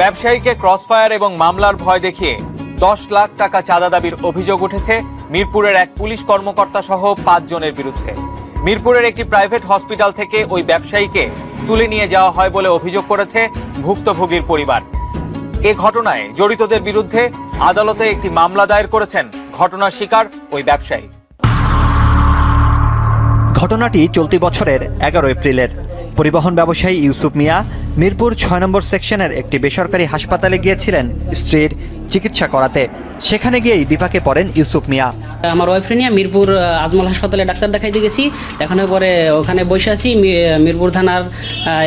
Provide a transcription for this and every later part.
ব্যবসায়ীকে ক্রসফায়ার এবং মামলার ভয় দেখিয়ে দশ লাখ টাকা চাঁদা দাবির অভিযোগ উঠেছে মিরপুরের এক পুলিশ কর্মকর্তা সহ পাঁচ জনের বিরুদ্ধে। মিরপুরের একটি প্রাইভেট হসপিটাল থেকে ওই ব্যবসায়ীকে তুলে নিয়ে যাওয়া হয় বলে অভিযোগ করেছে ভুক্তভোগীর পরিবার। এ ঘটনায় জড়িতদের বিরুদ্ধে আদালতে একটি মামলা দায়ের করেছেন ঘটনার শিকার ওই ব্যবসায়ী। ঘটনাটি চলতি বছরের এগারো এপ্রিলের। পরিবহন ব্যবসায়ী ইউসুফ মিয়া মিরপুর ছয় নম্বর সেকশনের একটি বেসরকারি হাসপাতালে গিয়েছিলেন স্ত্রীর চিকিৎসা করাতে। সেখানে গিয়েই বিপাকে পড়েন ইউসুফ মিয়া। আমার ওয়াইফ্রেন্ড নিয়ে মিরপুর আজমল হাসপাতালে ডাক্তার দেখাইতে গেছি। দেখানোর পরে ওখানে বসে আছি মিরপুর থানার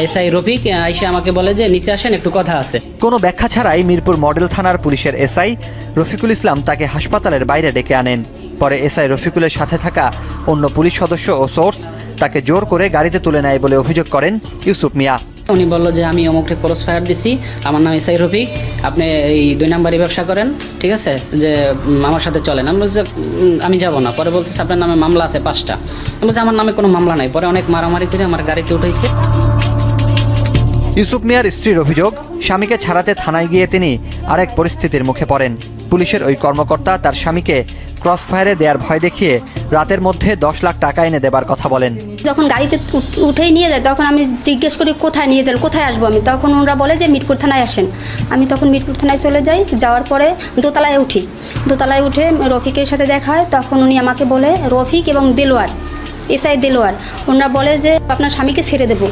এসআই রফিক এসে আমাকে বলে যে নিচে আসেন একটু কথা আছে। কোনো ব্যাখ্যা ছাড়াই মিরপুর মডেল থানার পুলিশের এসআই রফিকুল ইসলাম তাকে হাসপাতালের বাইরে ডেকে আনেন। পরে এসআই রফিকুলের সাথে থাকা অন্য পুলিশ সদস্য ও সোর্স তাকে জোর করে গাড়িতে তুলে নেয় বলে অভিযোগ করেন ইউসুফ মিয়া। উনি বলল যে আমি অমুকটা ক্রস ফায়ার দিছি আমার নাম এসআই রফিক আপনি এই দুই নাম্বারই ব্যবসা করেন ঠিক আছে? যে আমার সাথে চলেন। আমি বলছি যে, আমি যাব না। পরে বলতেছে আপনার নামে মামলা আছে পাঁচটা। আমি বলছি আমার নামে কোনো মামলা নাই। পরে অনেক মারামারি করে আমার গাড়িতে উঠাইছে। ইউসুফ মিয়ার স্ত্রীর অভিযোগ স্বামীকে ছাড়াতে থানায় গিয়ে তিনি আরেক পরিস্থিতির মুখে পড়েন। পুলিশের ওই কর্মকর্তা তার স্বামীকে ক্রস ফায়ারে দেওয়ার ভয় দেখিয়ে রাতের মধ্যে দশ লাখ টাকা এনে দেবার কথা বলেন। যখন গাড়িতে উঠ- উঠেই নিয়ে যায় তখন আমি জিজ্ঞেস করি কোথায় নিয়ে যান কোথায় আসব আমি? তখন ওরা বলে যে মিরপুর থানায় আসেন। আমি তখন মিরপুর থানায় চলে যাই যাওয়ার পরে দোতলায় উঠি। দোতলায় উঠে রফিকের সাথে দেখা হয় তখন উনি আমাকে বলে রফিক এবং দিলওয়ার এসআই দিলওয়ার ওনারা বলে যে আপনার স্বামীকে ছেড়ে দেবো।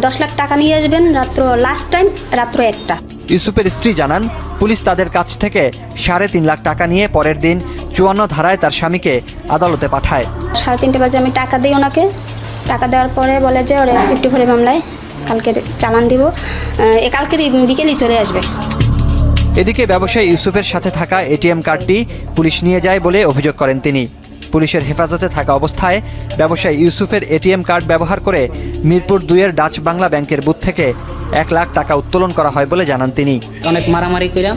দশ লাখ টাকা নিয়ে আসবেন রাত্র লাস্ট টাইম রাত্র একটা। ইউসুফের স্ত্রী জানান পুলিশ তাদের কাছ থেকে সাড়ে তিন লাখ টাকা নিয়ে পরের দিন চুয়ান্ন ধারায় তার স্বামীকে আদালতে পাঠায়। সাড়ে তিনটে বাজে আমি টাকা দিই ওনাকে। টাকা দেওয়ার পরে বলে যে ওরে ফিফটি ফোরের মামলায় কালকে চালান দিব। এ কালকের বিকেলই চলে আসবে। এদিকে ব্যবসায়ী ইউসুফের সাথে থাকা এটিএম কার্ডটি পুলিশ নিয়ে যায় বলে অভিযোগ করেন তিনি। পুলিশের হেফাজতে থাকা অবস্থায় ব্যবসায়ী ইউসুফের এটিএম কার্ড ব্যবহার করে মিরপুর দুইয়ের ডাচ বাংলা ব্যাংকের বুথ থেকে এক লাখ টাকা উত্তোলন করা হয় বলে জানান তিনি। অনেক মারামারি করে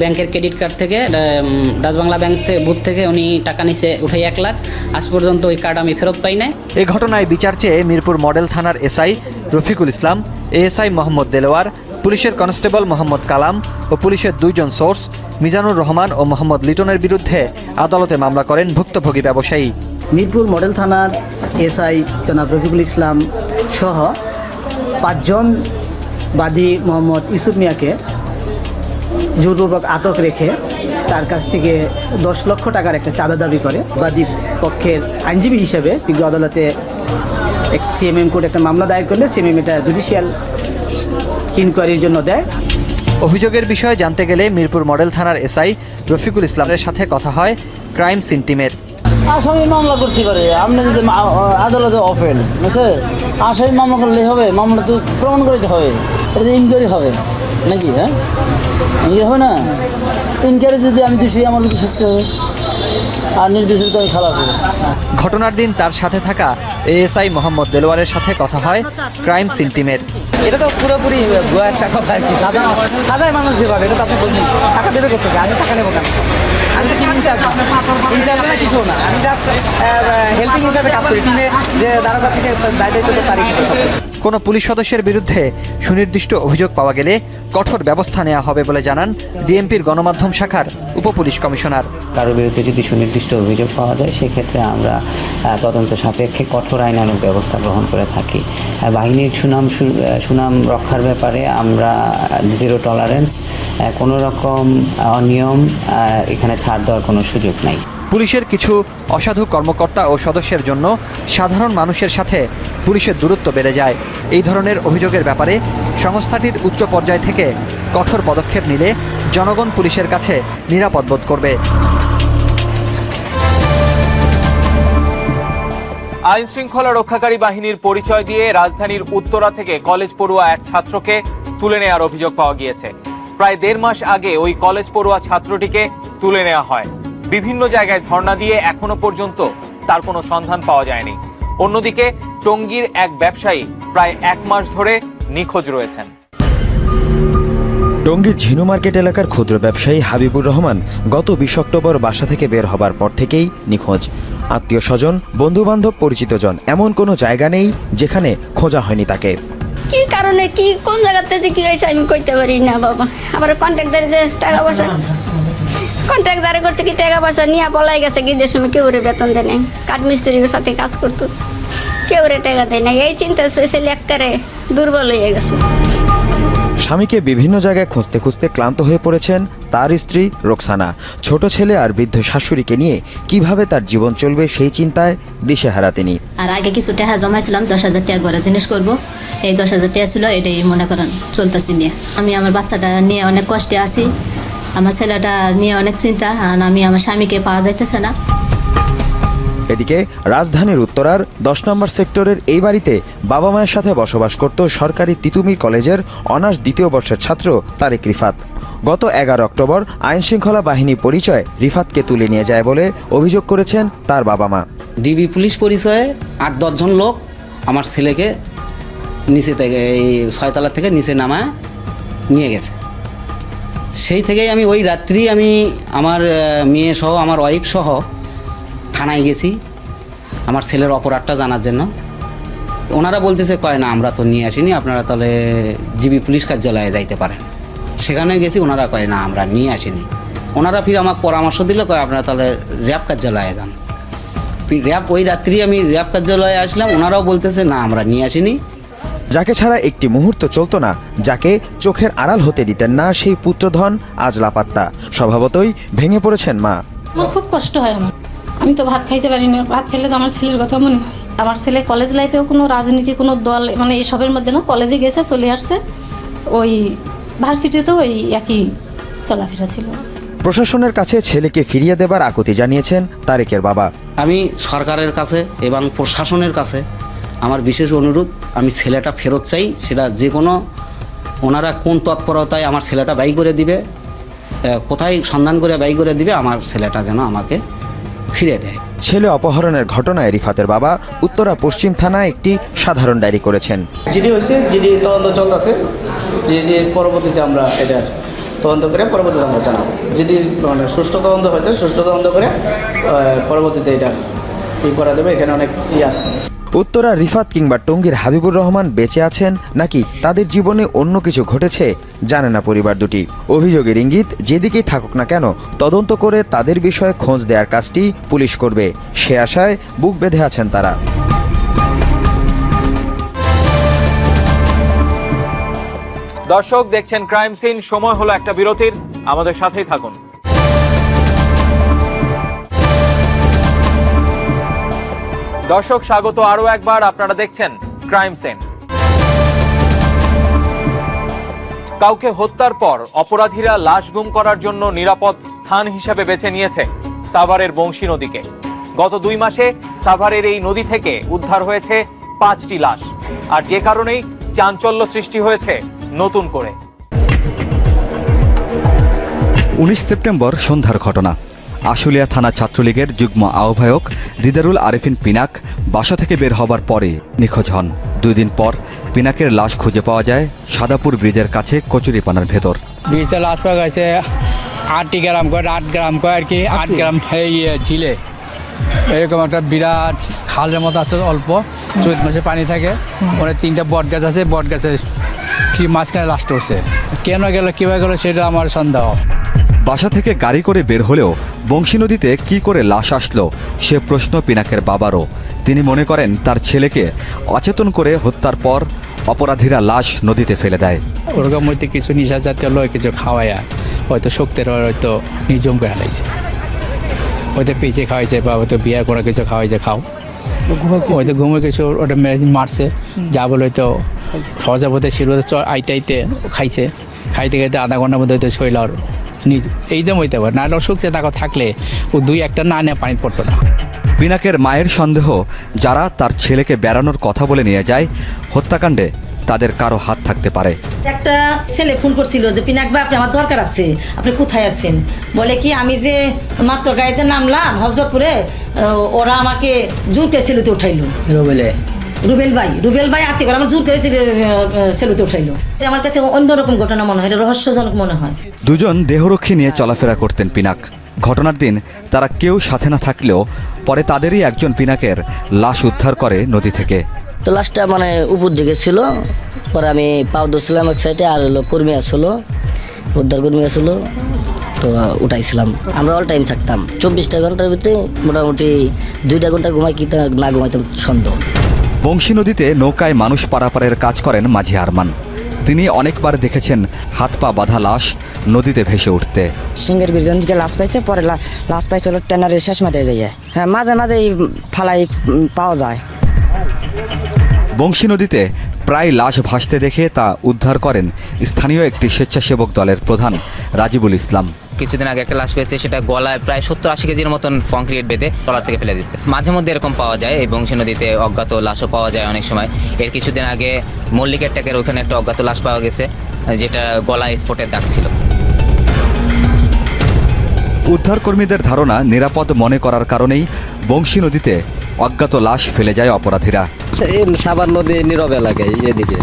ব্যাংকের ক্রেডিট কার্ড থেকে উম, ডাচ বাংলা ব্যাংক থেকে বুথ থেকে উনি টাকা নিছে উঠে এক লাখ। আজ পর্যন্ত ওই কার্ড আমি ফেরত পাই নাই। এ ঘটনায় বিচার চেয়ে মিরপুর মডেল থানার এসআই রফিকুল ইসলাম এএসআই মোহাম্মদ দেলোয়ার পুলিশের কনস্টেবল মোহাম্মদ কালাম ও পুলিশের দুইজন সোর্স মিজানুর রহমান ও মোহাম্মদ লিটনের বিরুদ্ধে আদালতে মামলা করেন ভুক্তভোগী ব্যবসায়ী। মিরপুর মডেল থানার এসআই জনাব রফিকুল ইসলাম সহ পাঁচজন বাদী মোহাম্মদ ইউসুফ মিয়াকে জোরপূর্বক আটক রেখে তার কাছ থেকে দশ লক্ষ টাকার একটা চাঁদা দাবি করে। বাদী পক্ষের আইনজীবী হিসেবে বিজ্ঞ আদালতে এক সিএমএম কোর্ট একটা মামলা দায়ের করলে সিএমএম এটা জুডিশিয়াল ইনকোয়ারির জন্য দেয়। অভিযোগের বিষয়ে জানতে গেলে মিরপুর মডেল থানার এসআই রফিকুল ইসলামের সাথে কথা হয় ক্রাইম সিন টিমের। আসামি মামলা করতে পারে। আপনি যদি আদালতে অফেন বুঝছে? আসামি মামলা করলে হবে মামলা তো প্রমাণ করতে হবে। এটা ইনকোয়ারি হবে নাকি হ্যাঁ? ইয়ে হবে না? ইনকোয়ারি যদি আমি দোষী আমার তো শাস্তি হবে। আর নির্দোষের তো খারাপ হবে। ঘটনার দিন তার সাথে থাকা এএসআই মোহাম্মদ দেলোয়ারের সাথে কথা হয় ক্রাইম সিন টিমের। এটা তো পুরোপুরি ভুয়া একটা কথা আর কি। সাধারণ সাধারণ মানুষ দিয়ে এটা তো আপনি বলছেন। টাকা দেবে কোথেকে আমি টাকা নেব কেন? আমি তো টিম ইনচার্জ না কিছু না। আমি জাস্ট হেল্পিং হিসাবে কাজ করি। টিমে যে দারোগা থেকে দায় দায়িত্ব তারিখ। কোনো পুলিশ সদস্যের বিরুদ্ধে সুনির্দিষ্ট অভিযোগ পাওয়া গেলে কঠোর ব্যবস্থা নেওয়া হবে বলে জানান ডিএমপির গণমাধ্যম শাখার উপপুলিশ কমিশনার। কারোর বিরুদ্ধে যদি সুনির্দিষ্ট অভিযোগ পাওয়া যায় সেক্ষেত্রে আমরা তদন্ত সাপেক্ষে কঠোর আইনানুগ ব্যবস্থা গ্রহণ করে থাকি। বাহিনীর সুনাম সুনাম রক্ষার ব্যাপারে আমরা জিরো টলারেন্স কোনো রকম অনিয়ম এখানে ছাড় দেওয়ার কোনো সুযোগ নাই। পুলিশের কিছু অসাধু কর্মকর্তা ও সদস্যের জন্য সাধারণ মানুষের সাথে পুলিশের দূরত্ব বেড়ে যায়। এই ধরনের অভিযোগের ব্যাপারে সংস্থাটির উচ্চ পর্যায় থেকে কঠোর পদক্ষেপ নিলে জনগণ পুলিশের কাছে নিরাপদ বোধ করবে। আইন শৃঙ্খলা রক্ষাকারী বাহিনীর পরিচয় দিয়ে রাজধানীর উত্তরা থেকে কলেজ পড়ুয়া এক ছাত্রকে তুলে নেওয়ার অভিযোগ পাওয়া গিয়েছে। প্রায় দেড় মাস আগে ওই কলেজ পড়ুয়া ছাত্রটিকে তুলে নেওয়া হয়। বিভিন্ন জায়গায় ধর্ণা দিয়ে এখনও পর্যন্ত তার কোনো সন্ধান পাওয়া যায়নি। অন্যদিকে টঙ্গীর এক ব্যবসায়ী প্রায় এক মাস ধরে নিখোঁজ রয়েছেন। টঙ্গীর ঝিনু মার্কেট এলাকার ক্ষুদ্র ব্যবসায়ী হাবিবুর রহমান গত বিশ অক্টোবর বাসা থেকে বের হবার পর থেকেই নিখোঁজ। আত্মীয় স্বজন বন্ধু বান্ধব পরিচিতজন এমন কোনো জায়গা নেই যেখানে খোঁজা হয়নি তাকে। কি কারণে কি কোন জায়গাতে যে কি হয়েছে আমি কইতে পারি না বাবা। আবার কন্ট্রাক্টারে যে টাকা পয়সা কন্ট্রাক্টারে করছে কি টাকা পয়সা নিয়ে পলাই গেছে কি যে সময় কেউ রে বেতন দেয় নাই। কাঠ মিস্ত্রির সাথে কাজ করতো কেউ রে টাকা দেয় না এই চিন্তা ছেলে একবারে দুর্বল হয়ে গেছে। স্বামীকে বিভিন্ন জায়গায় খুঁজতে খুঁজতে ক্লান্ত হয়ে পড়েছেন তার স্ত্রী রোকসানা। ছোট ছেলে আর বৃদ্ধ শাশুড়িকে নিয়ে কীভাবে তার জীবন চলবে সেই চিন্তায় দিশে দিশেহারা তিনি। আর আগে কিছু টাকা জমাইছিলাম দশ হাজার টাকা করে জিনিস করব। এই দশ হাজার টাকা ছিল এটাই মনে করেন চলতেছি নিয়ে। আমি আমার বাচ্চাটা নিয়ে অনেক কষ্টে আছি। আমার ছেলেটা নিয়ে অনেক চিন্তা আর আমি আমার স্বামীকে পাওয়া যাইতেছে না। এদিকে রাজধানীর উত্তরার দশ নম্বর সেক্টরের এই বাড়িতে বাবা মায়ের সাথে বসবাস করত সরকারি তিতুমির কলেজের অনার্স দ্বিতীয় বর্ষের ছাত্র তারেক রিফাত। গত এগারো অক্টোবর আইনশৃঙ্খলা বাহিনী পরিচয় রিফাতকে তুলে নিয়ে যায় বলে অভিযোগ করেছেন তার বাবা মা। ডিবি পুলিশ পরিচয়ে আট দশজন লোক আমার ছেলেকে নিচে থেকে এই ছয়তলা থেকে নিচে নামায় নিয়ে গেছে। সেই থেকেই আমি ওই রাত্রি আমি আমার মেয়ে সহ, আমার ওয়াইফ সহ থানায় গেছি। আমার ছেলের অপরাধটা জানার জন্য। ওনারা বলতেছে, কয় না, আমরা তো নিয়ে আসিনি, আপনারা তাহলে ডিবি পুলিশ কার্যালয়ে যাইতে পারেন। সেখানে গেছি, ওনারা কয়, না, আমরা নিয়ে আসিনি। ওনারা ফির আমাকে পরামর্শ দিল, কয়, আপনারা তাহলে র্যাব কার্যালয়ে যান। র্যাব, ওই রাত্রি আমি র্যাব কার্যালয়ে আসলাম, ওনারাও বলতেছে, না, আমরা নিয়ে আসিনি। যাকে ছাড়া একটি মুহূর্ত চলতো না যাকে চোখের আড়াল হতে দিতেন না সেই পুত্রধন আজ লাপাত্তা। স্বভাবতই ভেঙে পড়েছেন মা। আমার খুব কষ্ট হয় আমার। আমি তো ভাত খাইতে পারি না। ভাত খেলে তো আমার ছেলের কথা মনে হয়। আমার ছেলে কলেজ লাইফেও কোনো রাজনীতি কোনো দল মানে এসবের মধ্যে না কলেজে গেছে চলে আসছে। ওই ভার্সিটিতেও ওই একই চলাফেরা ছিল। প্রশাসনের কাছে ছেলেকে ফিরিয়ে দেবার আকুতি জানিয়েছেন তারেকের বাবা। আমি সরকারের কাছে এবং প্রশাসনের কাছে আমার বিশেষ অনুরোধ আমি ছেলেটা ফেরত চাই সেটা যে কোনো ওনারা কোন তৎপরতায় আমার ছেলেটা ব্যয় করে দিবে কোথায় সন্ধান করে ব্যয় করে দিবে আমার ছেলেটা যেন আমাকে ফিরে দেয়। ছেলে অপহরণের ঘটনায় রিফাতের বাবা উত্তরা পশ্চিম থানায় একটি সাধারণ ডায়েরি করেছেন। জিডি হয়েছে জিডি তদন্ত চলতেছে জিডি পরবর্তীতে আমরা এটার তদন্ত করে পরবর্তীতে আমরা জানাব। যদি মানে সুষ্ঠু তদন্ত হইতে সুষ্ঠু তদন্ত করে পরবর্তীতে এটা ই করা দেবে এখানে অনেক ই আছে। উত্তরা রিফাত কিংবা টঙ্গীর হাবিবুর রহমান বেঁচে আছেন নাকি তাদের জীবনে অন্য কিছু ঘটেছে, জানে না পরিবার দুটি। অভিযোগের ইঙ্গিত, যেদিকেই থাকুক না কেন, তদন্ত করে তাদের বিষয়ে খোঁজ দেওয়ার কাজটি পুলিশ করবে। সে আশায় বুক বেঁধে আছেন তারা। দর্শক, দেখছেন ক্রাইম সিন, সময় হলো একটা বিরতির। আমাদের সাথেই থাকুন। দর্শক, স্বাগত আরও একবার। আপনারা দেখছেন ক্রাইম সেন কাউকে হত্যার পর অপরাধীরা লাশ গুম করার জন্য নিরাপদ স্থান হিসেবে বেছে নিয়েছে সাভারের বংশী নদীকে। গত দুই মাসে সাভারের এই নদী থেকে উদ্ধার হয়েছে পাঁচটি লাশ। আর যে কারণেই চাঞ্চল্য সৃষ্টি হয়েছে নতুন করে। উনিশ সেপ্টেম্বর সন্ধ্যার ঘটনা। আশুলিয়া থানা ছাত্রলীগের যুগ্ম আহ্বায়ক দিদারুল আরেফিন পিনাক বাসা থেকে বের হবার পরে নিখোঁজ হন। দুই দিন পর পিনাকের লাশ খুঁজে পাওয়া যায় সাদাপুর ব্রিজের কাছে কচুরিপানার ভেতর। বীজটা লাশ পাওয়া গেছে আট গ্রাম করে আট গ্রাম করে আর কি আট গ্রাম ঝিলে। এরকম একটা বিরাট খালের মতো আছে অল্প চৈত মাসে পানি থাকে। ওখানে তিনটা বট গাছ আছে বট গাছে কি মাঝখানে লাস্ট উঠছে কেন গেল কীভাবে গেলো সেটা আমার সন্দেহ। বাসা থেকে গাড়ি করে বের হলেও বংশী নদীতে কি করে লাশ আসলো সে প্রশ্ন পিনাকের বাবারও। তিনি মনে করেন তার ছেলেকে অচেতন করে হত্যার পর অপরাধীরা লাশ নদীতে ফেলে দেয়। ওরকম হয়তো কিছু নিশা জাতীয় লয় কিছু খাওয়াইয়া হয়তো শক্তির হয়তো নিজম করে হারাইছে। হয়তো পেঁচে খাওয়াইছে বা হয়তো বিয়ে করে কিছু খাওয়াইছে খাও। হয়তো ঘুমে কিছু ওটা মেডিসিন মারছে। যা বলে হয়তো সহজা বোধে শিরোধ আইতে আইতে খাইছে। খাইতে খাইতে আধা ঘণ্টার মধ্যে হয়তো শৈল নিজ এইদম হইতে পারে নাহলে শুকছে তাকে থাকলে ও দুই একটা না নিয়ে পানি পড়তো না। পিনাকের মায়ের সন্দেহ যারা তার ছেলেকে বেড়ানোর কথা বলে নিয়ে যায় হত্যাকাণ্ডে তাদের কারও হাত থাকতে পারে। একটা ছেলে ফোন করছিল যে পিনাক ভাই আপনি আমার দরকার আছে। আপনি কোথায় আছেন? বলে কি আমি যে মাত্র গাড়িতে নামলাম হজরতপুরে ওরা আমাকে জোর করে সেলুতে উঠাইলো বলে রুবেল ভাই রুবেল ভাই আত্মীয় করে আমার জোর করে সেলুতে উঠাইলো। আমার কাছে অন্যরকম ঘটনা মনে হয় এটা রহস্যজনক মনে হয়। দুজন দেহরক্ষী নিয়ে চলাফেরা করতেন পিনাক। ঘটনার দিন তারা কেউ সাথে না থাকলেও পরে তাদেরই একজন পিনাকের লাশ উদ্ধার করে নদী থেকে। তো লাশটা মানে উপর দিকে ছিল পরে আমি পাও ধরছিলাম এক সাইডে আর হলো কর্মী আসলো উদ্ধার কর্মী আসলো তো উঠাইছিলাম। আমরা অল টাইম থাকতাম। চব্বিশটা ঘণ্টার ভিতরে মোটামুটি দুইটা ঘণ্টা ঘুমাই কি তা- না ঘুমাইতাম সন্দেহ। বংশী নদীতে নৌকায় মানুষ পারাপারের কাজ করেন মাঝি আরমান। তিনি অনেকবার দেখেছেন হাত পা বাঁধা লাশ নদীতে ভেসে উঠতে। সিঙ্গের বিরজন দিকে লাশ পাইছে পরে লাশ পাইছে হলো ট্যানারের শেষ মাথায় যাইয়ে। হ্যাঁ মাঝে মাঝে ফালাই পাওয়া যায়। বংশী নদীতে প্রায় লাশ ভাসতে দেখে তা উদ্ধার করেন স্থানীয় একটি স্বেচ্ছাসেবক দলের প্রধান রাজিবুল ইসলাম। কিছুদিন আগে একটা লাশ পেয়েছে সেটা গলায় প্রায় সত্তর আশি কেজির মতন কংক্রিট বেঁধে টলার থেকে ফেলে দিচ্ছে। মাঝে মধ্যে এরকম পাওয়া যায় এই বংশী নদীতে অজ্ঞাত লাশও পাওয়া যায় অনেক সময়। এর কিছুদিন আগে মল্লিকের ট্যাকের ওখানে একটা অজ্ঞাত লাশ পাওয়া গেছে যেটা গলায় স্পটের দাগ ছিল। উদ্ধারকর্মীদের ধারণা নিরাপদ মনে করার কারণেই বংশী নদীতে অজ্ঞাত লাশ ফেলে যায় অপরাধীরা। সাবার নদী নীরব এলাকায়, এদিকে।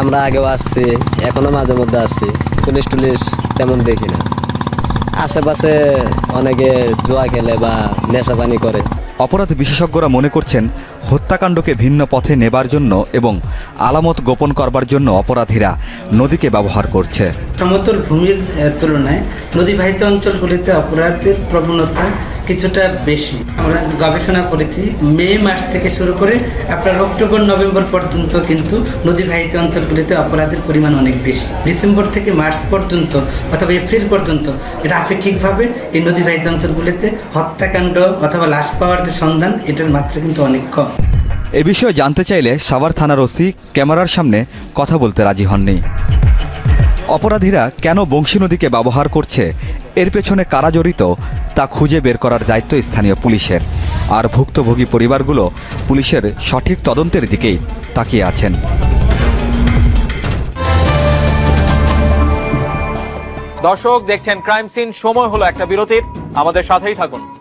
আমরা আগেও আসছি, এখনও মাঝে মধ্যে আসছি পুলিশ টুলিশ তেমন দেখি না। আশেপাশে অনেকে জোয়া খেলে বা নেশা পানি করে। অপরাধ বিশেষজ্ঞরা মনে করছেন হত্যাকাণ্ডকে ভিন্ন পথে নেবার জন্য এবং আলামত গোপন করবার জন্য অপরাধীরা নদীকে ব্যবহার করছে। সমতল ভূমির তুলনায় নদীবাহিত অঞ্চলগুলিতে অপরাধের প্রবণতা কিছুটা বেশি। আমরা গবেষণা করেছি, মে মাস থেকে শুরু করে আপনার অক্টোবর, নভেম্বর পর্যন্ত কিন্তু নদীবাহিত অঞ্চলগুলিতে অপরাধের পরিমাণ অনেক বেশি। ডিসেম্বর থেকে মার্চ পর্যন্ত অথবা এপ্রিল পর্যন্ত এটা আপেক্ষিকভাবে এই নদীবাহিত অঞ্চলগুলিতে হত্যাকাণ্ড অথবা লাশ পাওয়ার যে সন্ধান, এটার মাত্রা কিন্তু অনেক কম। এ বিষয়ে জানতে চাইলে সাভার থানার ওসি ক্যামেরার সামনে কথা বলতে রাজি হননি। অপরাধীরা কেন বংশী নদীকে ব্যবহার করছে, এর পেছনে কারা জড়িত, তা খুঁজে বের করার দায়িত্ব স্থানীয় পুলিশের। আর ভুক্তভোগী পরিবারগুলো পুলিশের সঠিক তদন্তের দিকেই তাকিয়ে আছেন। দর্শক, দেখছেন ক্রাইম সিন, সময় হলো একটা বিরতির। আমাদের সাথেই থাকুন।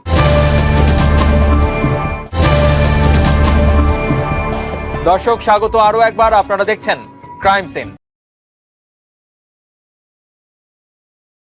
দর্শক স্বাগত আরও একবার। আপনারা দেখছেন ক্রাইম সিন